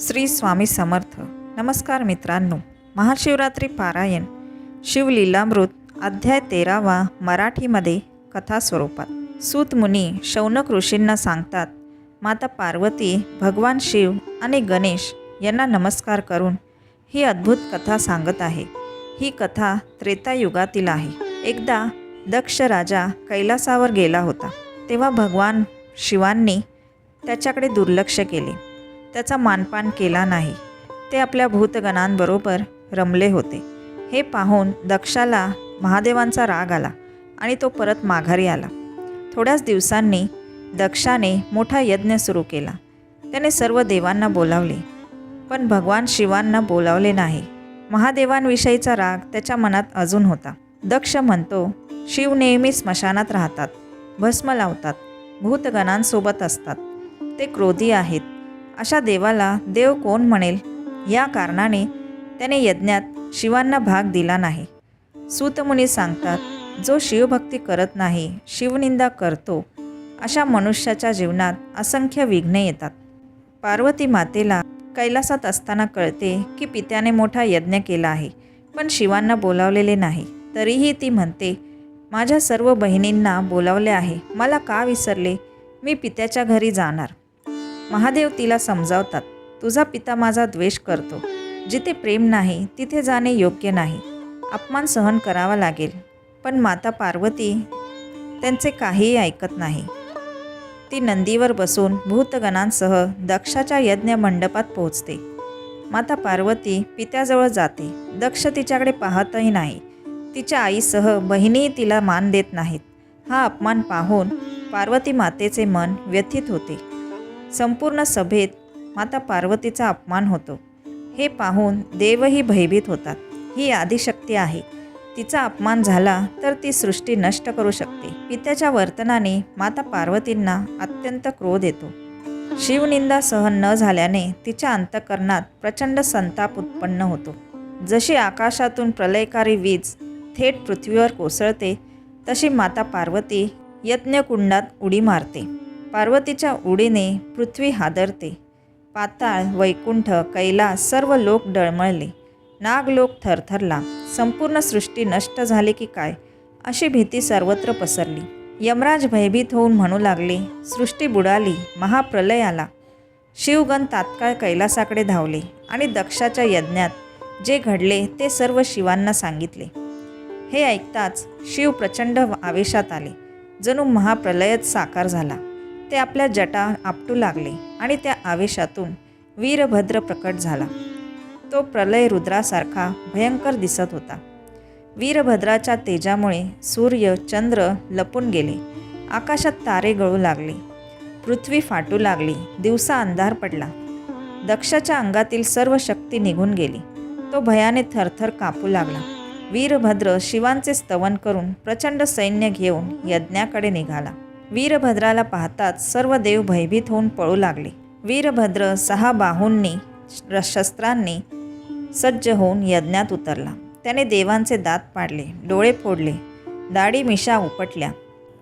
श्री स्वामी समर्थ. नमस्कार मित्रांनो महाशिवरात्री पारायण शिवलीलामृत अध्याय तेरावा मराठीमध्ये कथा स्वरूपात सूत मुनी शौनक ऋषींना सांगतात माता पार्वती भगवान शिव आणि गणेश यांना नमस्कार करून ही अद्भुत कथा सांगत आहे. ही कथा त्रेतायुगातील आहे. एकदा दक्ष राजा कैलासावर गेला होता. तेव्हा भगवान शिवांनी त्याच्याकडे दुर्लक्ष केले. त्याचा मानपान केला नाही. ते आपल्या भूतगणांबरोबर रमले होते. हे पाहून दक्षाला महादेवांचा राग आला आणि तो परत माघारी आला. थोड्याच दिवसांनी दक्षाने मोठा यज्ञ सुरू केला. त्याने सर्व देवांना बोलावले. पण भगवान शिवांना बोलावले नाही. महादेवांविषयीचा राग त्याच्या मनात अजून होता. दक्ष म्हणतो शिव नेहमी स्मशानात राहतात भस्म लावतात भूतगणांसोबत असतात. ते क्रोधी आहेत अशा देवाला देव कोण म्हणेल? या कारणाने त्याने यज्ञात शिवांना भाग दिला नाही. सूतमुनी सांगतात जो शिवभक्ती करत नाही शिवनिंदा करतो अशा मनुष्याच्या जीवनात असंख्य विघ्ने येतात. पार्वती मातेला कैलासात असताना कळते की पित्याने मोठा यज्ञ केला आहे पण शिवांना बोलावलेले नाही. तरीही ती म्हणते माझ्या सर्व बहिणींना बोलावले आहे. मला का विसरले? मी पित्याच्या घरी जाणार. महादेव तिला समजावतात तुझा पिता माझा द्वेष करतो. जिथे प्रेम नाही तिथे जाणे योग्य नाही. अपमान सहन करावा लागेल. पण माता पार्वती त्यांचे काहीही ऐकत नाही. ती नंदीवर बसून भूतगणांसह दक्षाच्या यज्ञ मंडपात पोहोचते. माता पार्वती पित्याजवळ जाते. दक्ष तिच्याकडे पाहतही नाही. तिच्या आईसह बहिणीही तिला मान देत नाहीत. हा अपमान पाहून पार्वती मातेचे मन व्यथित होते. संपूर्ण सभेत माता पार्वतीचा अपमान होतो. हे पाहून देवही भयभीत होतात. ही आदिशक्ती आहे. तिचा अपमान झाला तर ती सृष्टी नष्ट करू शकते. पित्याच्या वर्तनाने माता पार्वतींना अत्यंत क्रोध येतो. शिवनिंदा सहन न झाल्याने तिच्या अंतकरणात प्रचंड संताप उत्पन्न होतो. जशी आकाशातून प्रलयकारी वीज थेट पृथ्वीवर कोसळते तशी माता पार्वती यज्ञकुंडात उडी मारते. पार्वतीच्या उडीने पृथ्वी हादरते. पाताळ वैकुंठ कैलास सर्व लोक डळमळले. नागलोक थरथरला. संपूर्ण सृष्टी नष्ट झाली की काय? अशी भीती सर्वत्र पसरली. यमराज भयभीत होऊन म्हणू लागले सृष्टी बुडाली महाप्रलय आला शिवगण तात्काळ कैलासाकडे धावले आणि दक्षाच्या यज्ञात जे घडले ते सर्व शिवांना सांगितले. हे ऐकताच शिव प्रचंड आवेशात आले. जणू महाप्रलयच साकार झाला. ते आपल्या जटा आपटू लागले आणि त्या आवेशातून वीरभद्र प्रकट झाला. तो प्रलय रुद्रासारखा भयंकर दिसत होता. वीरभद्राच्या तेजामुळे सूर्य चंद्र लपून गेले. आकाशात तारे गळू लागले. पृथ्वी फाटू लागली. दिवसा अंधार पडला. दक्षाच्या अंगातील सर्व शक्ती निघून गेली. तो भयाने थरथर कापू लागला. वीरभद्र शिवांचे स्तवन करून प्रचंड सैन्य घेऊन यज्ञाकडे निघाला. वीरभद्राला पाहताच सर्व देव भयभीत होऊन पळू लागले. वीरभद्र सहा बाहूंनी श- शस्त्रांनी सज्ज होऊन यज्ञात उतरला. त्याने देवांचे दात पाडले डोळे फोडले दाढी मिशा उपटल्या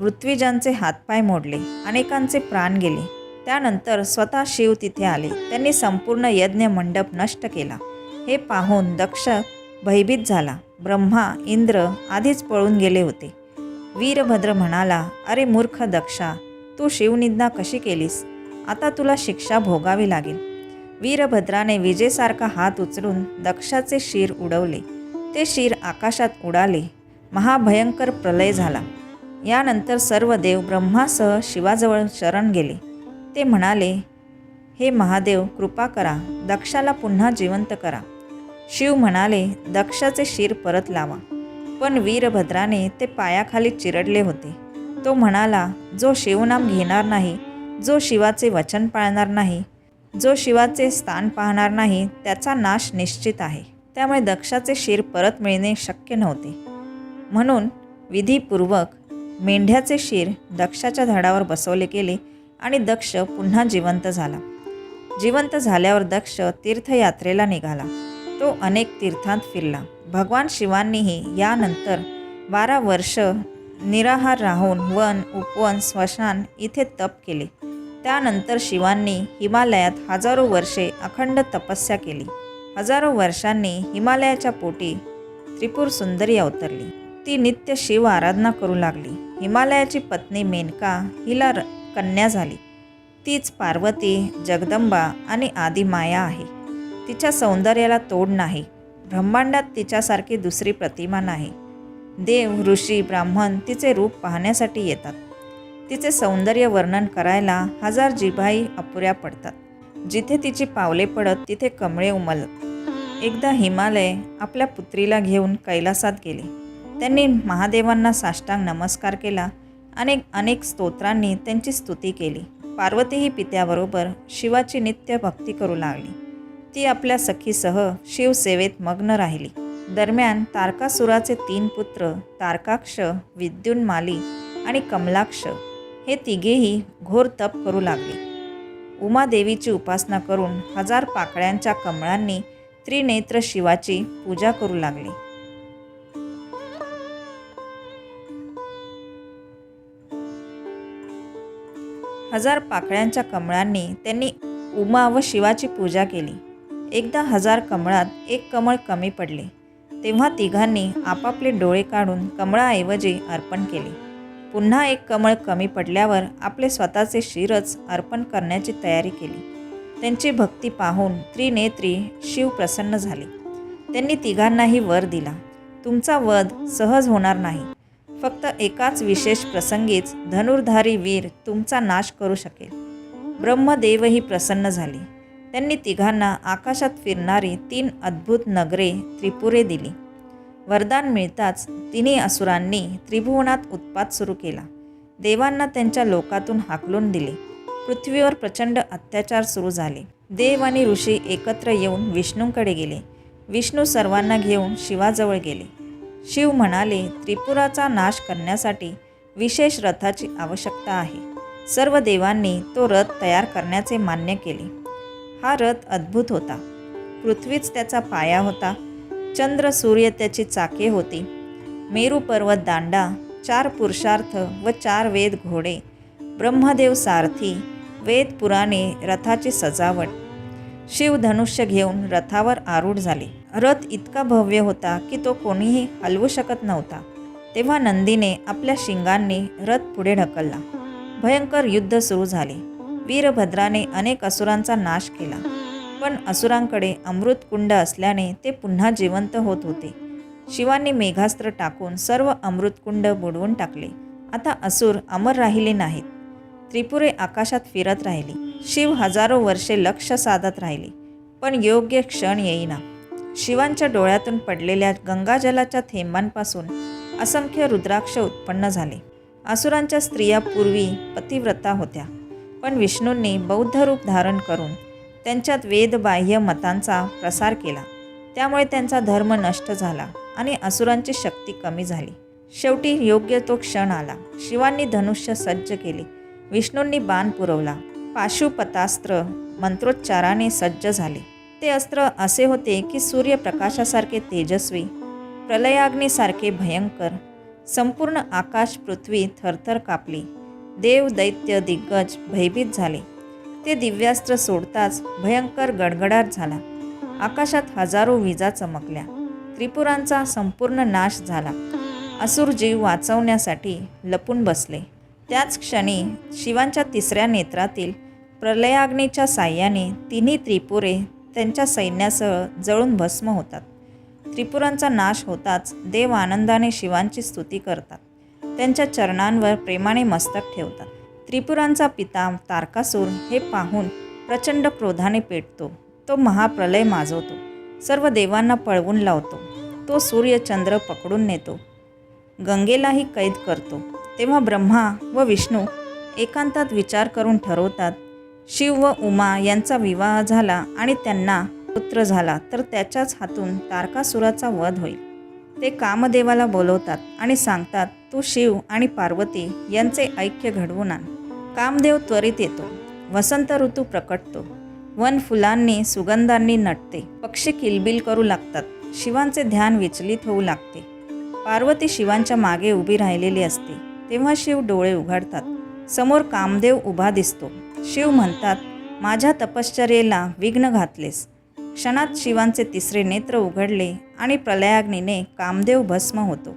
ऋत्विजांचे हातपाय मोडले अनेकांचे प्राण गेले. त्यानंतर स्वतः शिव तिथे आले. त्यांनी संपूर्ण यज्ञ मंडप नष्ट केला. हे पाहून दक्ष भयभीत झाला. ब्रह्मा इंद्र आधीच पळून गेले होते. वीरभद्र म्हणाला अरे मूर्ख दक्षा तू शिवनिंदा कशी केलीस? आता तुला शिक्षा भोगावी लागेल. वीरभद्राने विजेसारखा हात उचलून दक्षाचे शिर उडवले. ते शिर आकाशात उडाले. महाभयंकर प्रलय झाला. यानंतर सर्व देव ब्रह्मासह शिवाजवळ शरण गेले. ते म्हणाले हे महादेव कृपा करा. दक्षाला पुन्हा जिवंत करा. शिव म्हणाले दक्षाचे शिर परत लावा. पण वीरभद्राने ते पायाखाली चिरडले होते. तो म्हणाला जो शिवनाम घेणार नाही जो शिवाचे वचन पाळणार नाही जो शिवाचे स्थान पाहणार नाही त्याचा नाश निश्चित आहे. त्यामुळे दक्षाचे शिर परत मिळणे शक्य नव्हते. म्हणून विधीपूर्वक मेंढ्याचे शिर दक्षाच्या धडावर बसवले गेले आणि दक्ष पुन्हा जिवंत झाला. जिवंत झाल्यावर दक्ष तीर्थयात्रेला निघाला. तो अनेक तीर्थांत फिरला. भगवान शिवांनीही यानंतर बारा वर्ष निराहार राहून वन उपवन स्मशान इथे तप केले. त्यानंतर शिवांनी हिमालयात हजारो वर्षे अखंड तपस्या केली. हजारो वर्षांनी हिमालयाच्या पोटी त्रिपूर सुंदरी अवतरली. ती नित्य शिव आराधना करू लागली. हिमालयाची पत्नी मेनका हिला र- कन्या झाली. तीच पार्वती जगदंबा आणि आदी माया आहे. तिच्या सौंदर्याला तोड नाही. ब्रह्मांडात तिच्यासारखी दुसरी प्रतिमा नाही. देव ऋषी ब्राह्मण तिचे रूप पाहण्यासाठी येतात. तिचे सौंदर्य वर्णन करायला हजार जिभाई अपुऱ्या पडतात. जिथे तिची पावले पडत तिथे कमळे उमलत. एकदा हिमालय आपल्या पुत्रीला घेऊन कैलासात गेले. त्यांनी महादेवांना साष्टांग नमस्कार केला. अनेक अनेक स्तोत्रांनी त्यांची स्तुती केली. पार्वतीही पित्याबरोबर शिवाची नित्य भक्ती करू लागली. ती आपल्या सखीसह शिवसेवेत मग्न राहिली. दरम्यान तारकासुराचे तीन पुत्र तारकाक्ष विद्युन्माली आणि कमलाक्ष हे तिघेही घोर तप करू लागले. उमादेवीची उपासना करून हजार पाकळ्यांच्या कमळांनी त्रिनेत्र शिवाची पूजा करू लागले. हजार पाकळ्यांच्या कमळांनी त्यांनी उमा व शिवाची पूजा केली. एकदा हजार कमळात एक कमळ कमी पडले तेव्हा तिघांनी आपापले डोळे काढून कमळाऐवजी अर्पण केले. पुन्हा एक कमळ कमी पडल्यावर आपले स्वतःचे शिरच अर्पण करण्याची तयारी केली. त्यांची भक्ती पाहून त्रिनेत्री शिव प्रसन्न झाले. त्यांनी तिघांनाही वर दिला. तुमचा वध सहज होणार नाही. फक्त एकाच विशेष प्रसंगीच धनुर्धारी वीर तुमचा नाश करू शकेल. ब्रह्मदेवही प्रसन्न झाले. त्यांनी तिघांना आकाशात फिरणारी तीन अद्भुत नगरे त्रिपुरे दिली. वरदान मिळताच तिन्ही असुरांनी त्रिभुवनात उत्पात सुरू केला. देवांना त्यांच्या लोकातून हाकलून दिले. पृथ्वीवर प्रचंड अत्याचार सुरू झाले. देव आणि ऋषी एकत्र येऊन विष्णूंकडे गेले. विष्णू सर्वांना घेऊन शिवाजवळ गेले. शिव म्हणाले त्रिपुराचा नाश करण्यासाठी विशेष रथाची आवश्यकता आहे. सर्व देवांनी तो रथ तयार करण्याचे मान्य केले. हा रथ अद्भुत होता. पृथ्वीच त्याचा पाया होता. चंद्र सूर्य त्याची चाके होती. मेरू पर्वत दांडा चार पुरुषार्थ व चार वेद घोडे ब्रह्मदेव सारथी वेद पुराणे रथाची सजावट. शिव धनुष्य घेऊन रथावर आरूढ झाले. रथ इतका भव्य होता की तो कोणीही हलवू शकत नव्हता. तेव्हा नंदीने आपल्या शिंगांनी रथ पुढे ढकलला. भयंकर युद्ध सुरू झाले. वीरभद्राने अनेक असुरांचा नाश केला. पण असुरांकडे अमृतकुंड असल्याने ते पुन्हा जिवंत होत होते. शिवांनी मेघास्त्र टाकून सर्व अमृतकुंड बुडवून टाकले. आता असुर अमर राहिले नाहीत. त्रिपुरे आकाशात फिरत राहिली. शिव हजारो वर्षे लक्ष साधत राहिले. पण योग्य क्षण येईना. शिवांच्या डोळ्यातून पडलेल्या गंगाजलाच्या थेंबांपासून असंख्य रुद्राक्ष उत्पन्न झाले. असुरांच्या स्त्रिया पूर्वी पतिव्रता होत्या. पण विष्णूंनी बौद्ध रूप धारण करून त्यांच्यात वेदबाह्य मतांचा प्रसार केला. त्यामुळे त्यांचा धर्म नष्ट झाला आणि असुरांची शक्ती कमी झाली. शेवटी योग्य तो क्षण आला. शिवांनी धनुष्य सज्ज केले. विष्णूंनी बाण पुरवला. पाशुपतास्त्र मंत्रोच्चाराने सज्ज झाले. ते अस्त्र असे होते की सूर्यप्रकाशासारखे तेजस्वी प्रलयाग्नीसारखे भयंकर संपूर्ण आकाश पृथ्वी थरथर कापली. देव दैत्य दिग्गज भयभीत झाले. ते दिव्यास्त्र सोडताच भयंकर गडगडाट झाला. आकाशात हजारो विजा चमकल्या. त्रिपुरांचा संपूर्ण नाश झाला. असुर जीव वाचवण्यासाठी लपून बसले. त्याच क्षणी शिवांच्या तिसऱ्या नेत्रातील प्रलयाग्नीच्या साह्याने तिन्ही त्रिपुरे त्यांच्या सैन्यासह जळून भस्म होतात. त्रिपुरांचा नाश होताच देव आनंदाने शिवांची स्तुती करतात. त्यांच्या चरणांवर प्रेमाने मस्तक ठेवतात. त्रिपुरांचा पिता तारकासूर हे पाहून प्रचंड क्रोधाने पेटतो. तो महाप्रलय माजवतो. सर्व देवांना पळवून लावतो. तो सूर्यचंद्र पकडून नेतो. गंगेलाही कैद करतो. तेव्हा ब्रह्मा व विष्णू एकांतात विचार करून ठरवतात शिव व उमा यांचा विवाह झाला आणि त्यांना पुत्र झाला तर त्याच्याच हातून तारकासुराचा वध होईल. ते कामदेवाला बोलवतात आणि सांगतात तू शिव आणि पार्वती यांचे ऐक्य घडवून आण कामदेव त्वरित येतो. वसंत ऋतू प्रकटतो. वन फुलांनी सुगंधांनी नटते. पक्षी किलबिल करू लागतात. शिवांचे ध्यान विचलित होऊ लागते. पार्वती शिवांच्या मागे उभी राहिलेली असते. तेव्हा शिव डोळे उघडतात. समोर कामदेव उभा दिसतो. शिव म्हणतात माझ्या तपश्चर्येला विघ्न घातलेस. क्षणात शिवांचे तिसरे नेत्र उघडले आणि प्रलयाग्नीने कामदेव भस्म होतो.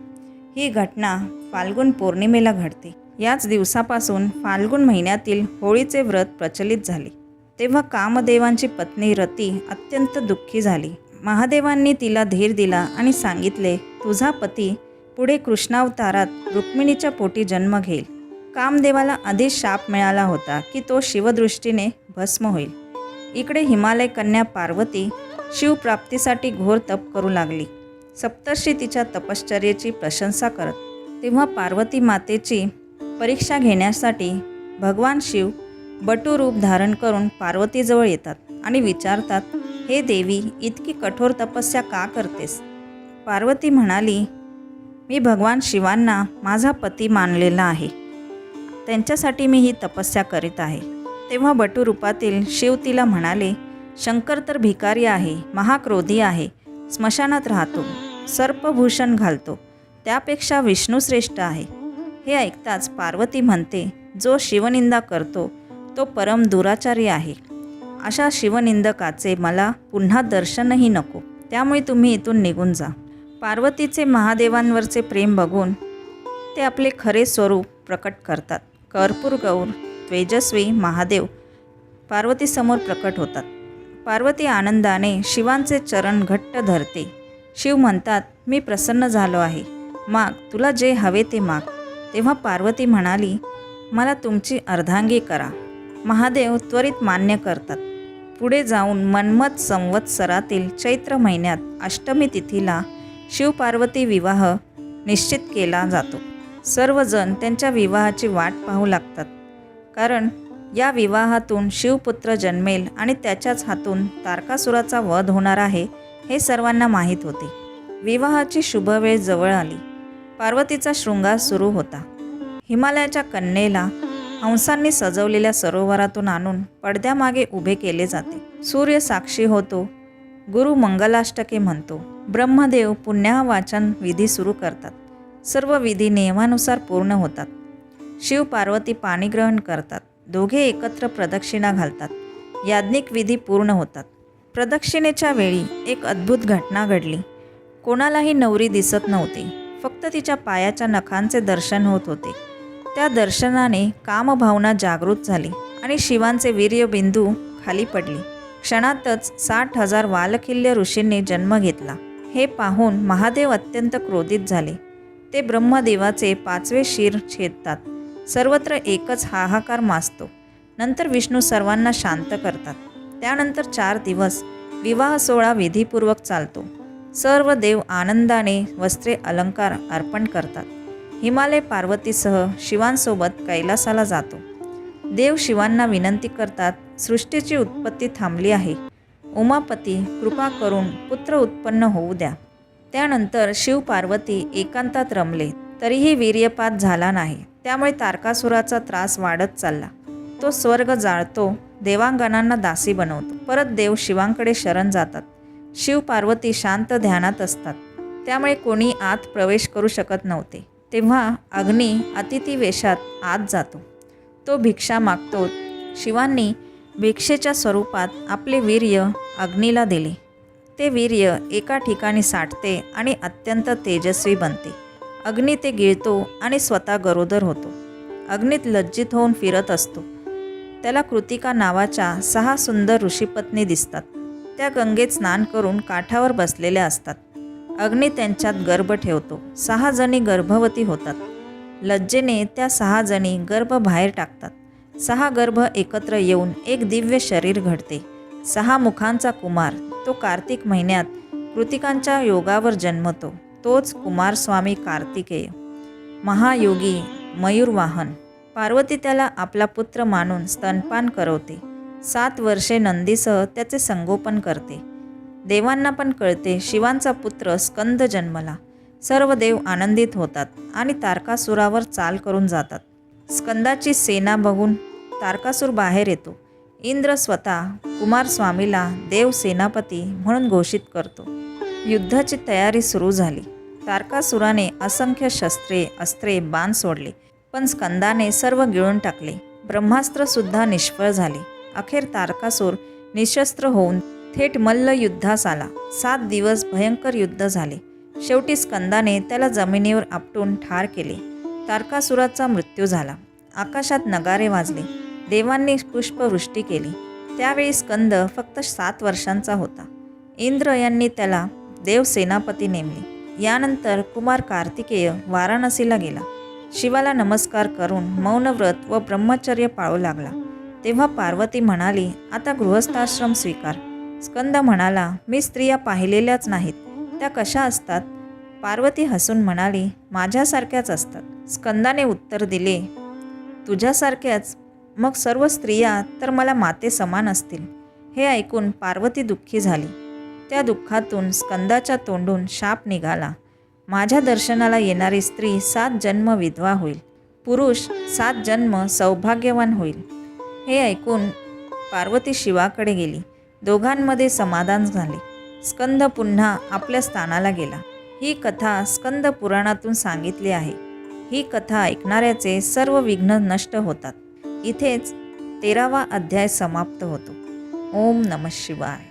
ही घटना फाल्गुन पौर्णिमेला घडते. याच दिवसापासून फाल्गुन महिन्यातील होळीचे व्रत प्रचलित झाले. तेव्हा कामदेवांची पत्नी रती अत्यंत दुःखी झाली. महादेवांनी तिला धीर दिला आणि सांगितले तुझा पती पुढे कृष्णावतारात रुक्मिणीच्या पोटी जन्म घेईल. कामदेवाला आधीच शाप मिळाला होता की तो शिवदृष्टीने भस्म होईल. इकडे हिमालय कन्या पार्वती शिवप्राप्तीसाठी घोर तप करू लागली. सप्तर्षी तिच्या तपश्चर्येची प्रशंसा करत तेव्हा पार्वती मातेची परीक्षा घेण्यासाठी भगवान शिव बटू रूप धारण करून पार्वतीजवळ येतात आणि विचारतात हे देवी इतकी कठोर तपस्या का करतेस? पार्वती म्हणाली मी भगवान शिवांना माझा पती मानलेला आहे. त्यांच्यासाठी मी ही तपस्या करीत आहे. तेव्हा बटू रूपातील शिव तिला म्हणाले शंकर तर भिकारी आहे महाक्रोधी आहे स्मशानात राहतो सर्पभूषण घालतो त्यापेक्षा विष्णू श्रेष्ठ आहे. हे ऐकताच पार्वती म्हणते जो शिवनिंदा करतो तो परम दुराचारी आहे. अशा शिवनिंदकाचे मला पुन्हा दर्शनही नको त्यामुळे तुम्ही इथून निघून जा. पार्वतीचे महादेवांवरचे प्रेम बघून ते आपले खरे स्वरूप प्रकट करतात. कर्पूर गौर तेजस्वी महादेव पार्वतीसमोर प्रकट होतात. पार्वती आनंदाने शिवांचे चरण घट्ट धरते. शिव म्हणतात मी प्रसन्न झालो आहे. माग तुला जे हवे ते माग. तेव्हा पार्वती म्हणाली मला तुमची अर्धांगी करा. महादेव त्वरित मान्य करतात. पुढे जाऊन मन्मथ संवत्सरातील चैत्र महिन्यात अष्टमी तिथीला शिवपार्वती विवाह निश्चित केला जातो. सर्वजण त्यांच्या विवाहाची वाट पाहू लागतात. कारण या विवाहातून शिवपुत्र जन्मेल आणि त्याच्याच हातून तारकासुराचा वध होणार आहे हे सर्वांना माहीत होते. विवाहाची शुभवेळ जवळ आली. पार्वतीचा शृंगार सुरू होता. हिमालयाच्या कन्येला हंसांनी सजवलेल्या सरोवरातून आणून पडद्यामागे उभे केले जाते. सूर्य साक्षी होतो. गुरु मंगलाष्टके म्हणतो ब्रह्मदेव पुण्यावाचन विधी सुरू करतात. सर्व विधी नियमानुसार पूर्ण होतात. शिव पार्वती पाणीग्रहण करतात. दोघे एकत्र प्रदक्षिणा घालतात. याज्ञिक विधी पूर्ण होतात. प्रदक्षिणेच्या वेळी एक अद्भुत घटना घडली. कोणालाही नवरी दिसत नव्हती. फक्त तिच्या पायाच्या नखांचे दर्शन होत होते. त्या दर्शनाने कामभावना जागृत झाली आणि शिवांचे वीर्यबिंदू खाली पडले. क्षणातच साठ हजार वालखिल्य ऋषींनी जन्म घेतला. हे पाहून महादेव अत्यंत क्रोधित झाले. ते ब्रह्मदेवाचे पाचवे शिर छेदतात. सर्वत्र एकच हाहाकार माजतो नंतर विष्णू सर्वांना शांत करतात. त्यानंतर चार दिवस विवाह सोहळा विधीपूर्वक चालतो. सर्व देव आनंदाने वस्त्रे अलंकार अर्पण करतात. हिमालय पार्वतीसह शिवांसोबत कैलासाला जातो. देव शिवांना विनंती करतात सृष्टीची उत्पत्ती थांबली आहे. उमापती कृपा करून पुत्र उत्पन्न होऊ द्या. त्यानंतर शिव पार्वती एकांतात रमले. तरीही वीर्यपात झाला नाही. त्यामुळे तारकासुराचा त्रास वाढत चालला. तो स्वर्ग जाळतो देवांगणांना दासी बनवतो. परत देव शिवांकडे शरण जातात. शिव पार्वती शांत ध्यानात असतात. त्यामुळे कोणी आत प्रवेश करू शकत नव्हते. तेव्हा अग्नी अतिथी वेशात आत जातो. तो भिक्षा मागतो. शिवांनी भिक्षेच्या स्वरूपात आपले वीर्य अग्नीला दिले. ते वीर्य एका ठिकाणी साठते आणि अत्यंत तेजस्वी बनते. अग्नी ते गिळतो आणि स्वतः गरोदर होतो. अग्नीत लज्जित होऊन फिरत असतो. त्याला कृतिका नावाच्या सहा सुंदर ऋषीपत्नी दिसतात. त्या गंगेत स्नान करून काठावर बसलेल्या असतात. अग्नी त्यांच्यात गर्भ ठेवतो. सहा जणी गर्भवती होतात. लज्जेने त्या सहा जणी गर्भ बाहेर टाकतात. सहा गर्भ एकत्र येऊन एक दिव्य शरीर घडते. सहा मुखांचा कुमार तो कार्तिक महिन्यात कृतिकांच्या योगावर जन्मतो. तोच कुमारस्वामी कार्तिकेय. महायोगी मयूरवाहन. पार्वती त्याला आपला पुत्र मानून स्तनपान करवते. सात वर्षे नंदीसह त्याचे संगोपन करते. देवांना पण कळते शिवांचा पुत्र स्कंद जन्मला. सर्व देव आनंदित होतात आणि तारकासुरावर चाल करून जातात. स्कंदाची सेना बघून तारकासूर बाहेर येतो. इंद्र स्वतः कुमारस्वामीला देव सेनापती म्हणून घोषित करतो. युद्धाची तयारी सुरू झाली. तारकासुराने असंख्य शस्त्रे अस्त्रे बाण सोडले पण स्कंदाने सर्व गिळून टाकले. ब्रह्मास्त्रसुद्धा निष्फळ झाले. अखेर तारकासूर निशस्त्र होऊन थेट मल्ल युद्धास आला. सात दिवस भयंकर युद्ध झाले. शेवटी स्कंदाने त्याला जमिनीवर आपटून ठार केले. तारकासुराचा मृत्यू झाला. आकाशात नगारे वाजले. देवांनी पुष्पवृष्टी केली. त्यावेळी स्कंद फक्त सात वर्षांचा होता. इंद्र यांनी त्याला देवसेनापती नेमले. यानंतर कुमार कार्तिकेय वाराणसीला गेला. शिवाला नमस्कार करून मौनव्रत व ब्रह्मचर्य पाळू लागला. तेव्हा पार्वती म्हणाली आता गृहस्थाश्रम स्वीकार. स्कंद म्हणाला मी स्त्रिया पाहिलेल्याच नाहीत. त्या कशा असतात? पार्वती हसून म्हणाली माझ्यासारख्याच असतात. स्कंदाने उत्तर दिले तुझ्यासारख्याच. मग सर्व स्त्रिया तर मला माते समान असतील. हे ऐकून पार्वती दुःखी झाली. त्या दुःखातून स्कंदाच्या तोंडून शाप निघाला. माझ्या दर्शनाला येणारी स्त्री सात जन्म विधवा होईल. पुरुष सात जन्म सौभाग्यवान होईल. हे ऐकून पार्वती शिवाकडे गेली. दोघांमध्ये समाधान झाले. स्कंद पुन्हा आपल्या स्थानाला गेला. ही कथा स्कंद पुराणातून सांगितली आहे. ही कथा ऐकणाऱ्याचे सर्व विघ्न नष्ट होतात. इथेच तेरावा अध्याय समाप्त होतो. ओम नम शिवाय.